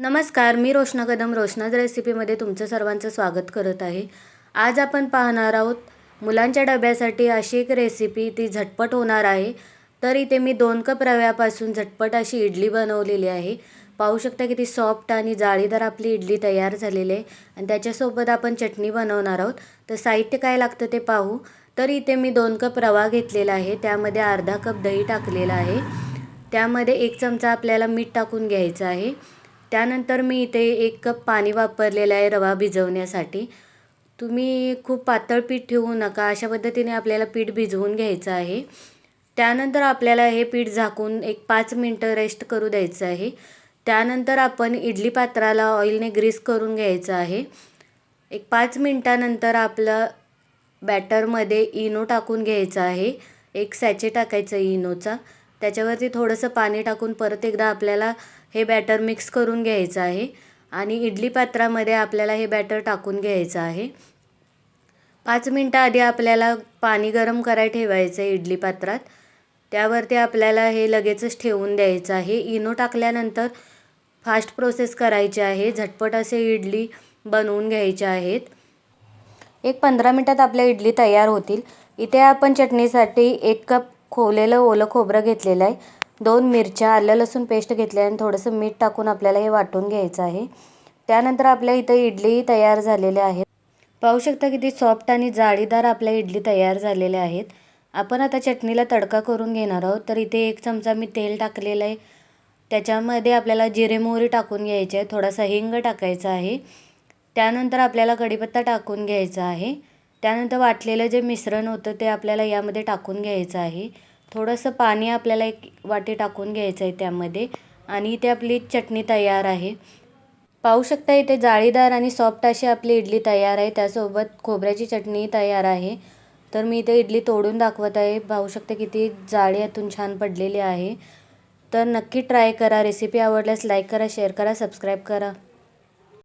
नमस्कार मी रोशना कदम रोशनाज रेसिपीमध्ये तुमचं सर्वांचं स्वागत करत आहे. आज आपण पाहणार आहोत मुलांच्या डब्यासाठी अशी एक रेसिपी ती झटपट होणार आहे. तर इथे मी दोन कप रव्यापासून झटपट अशी इडली बनवलेली आहे. पाहू शकता की ती सॉफ्ट आणि जाळीदार आपली इडली तयार झालेली आहे. आणि त्याच्यासोबत आपण चटणी बनवणार आहोत. तर साहित्य काय लागतं ते पाहू. तर इथे मी दोन कप रवा घेतलेला आहे. त्यामध्ये अर्धा कप दही टाकलेला आहे. त्यामध्ये एक चमचा आपल्याला मीठ टाकून घ्यायचं आहे. त्यानंतर मी इथे एक कप पाणी वापरलेलं आहे रवा भिजवण्यासाठी. तुम्ही खूप पातळ पीठ ठेवू नका अशा पद्धतीने आपल्याला पीठ भिजवून घ्यायचं आहे. त्यानंतर आपल्याला हे पीठ झाकून एक पाच मिनटं रेस्ट करू द्यायचं आहे. त्यानंतर आपण इडली पात्राला ऑइलने ग्रीस करून घ्यायचं आहे. एक पाच मिनटानंतर आपलं बॅटरमध्ये इनो टाकून घ्यायचं आहे. एक सॅचे टाकायचं इनोचा. त्याच्यावरती थोडंसं पाणी टाकून परत एकदा आपल्याला हे बॅटर मिक्स करून घ्यायचं आहे. आणि इडली पात्रामध्ये आपल्याला हे बॅटर टाकून घ्यायचं आहे. पाच मिनटं आधी आपल्याला पाणी गरम कराय ठेवायचं आहे इडली पात्रात. त्यावरती आपल्याला हे लगेचच ठेवून द्यायचं आहे. इनो टाकल्यानंतर फास्ट प्रोसेस करायची आहे. झटपट असे इडली बनवून घ्यायचे आहेत. एक पंधरा मिनटात आपल्या इडली तयार होतील. इथे आपण चटणीसाठी एक कप खोवलेलं ओलं खोबरं घेतलेलं आहे. दोन मिरच्या आलं लसूण पेस्ट घेतली आणि थोडंसं मीठ टाकून आपल्याला हे वाटून घ्यायचं आहे. त्यानंतर आपल्या इथं इडली तयार झालेल्या आहेत. पाहू शकता किती सॉफ्ट आणि जाळीदार आपल्या इडली तयार झालेल्या आहेत. आपण आता चटणीला तडका करून घेणार आहोत. तर इथे एक चमचा मी तेल टाकलेलं आहे. त्याच्यामध्ये आपल्याला जिरे मोहरी टाकून घ्यायचे आहे. थोडासा हिंग टाकायचा आहे. त्यानंतर आपल्याला कढीपत्ता टाकून घ्यायचा आहे. त्यानंतर वाटलेलं जे मिश्रण होतं ते आपल्याला यामध्ये टाकून घ्यायचं आहे. थोडंसं पाणी आपल्याला एक वाटी टाकून घ्यायचं आहे त्यामध्ये. आणि इथे आपली चटणी तयार आहे. पाहू शकता इथे जाळीदार आणि सॉफ्ट अशी आपली इडली तयार आहे. त्यासोबत खोबऱ्याची चटणी तयार आहे. तर मी इथे इडली तोडून दाखवत आहे. पाहू शकता किती जाळी यातून छान पडलेली आहे. तर नक्की ट्राय करा. रेसिपी आवडल्यास लाईक करा शेअर करा सबस्क्राईब करा.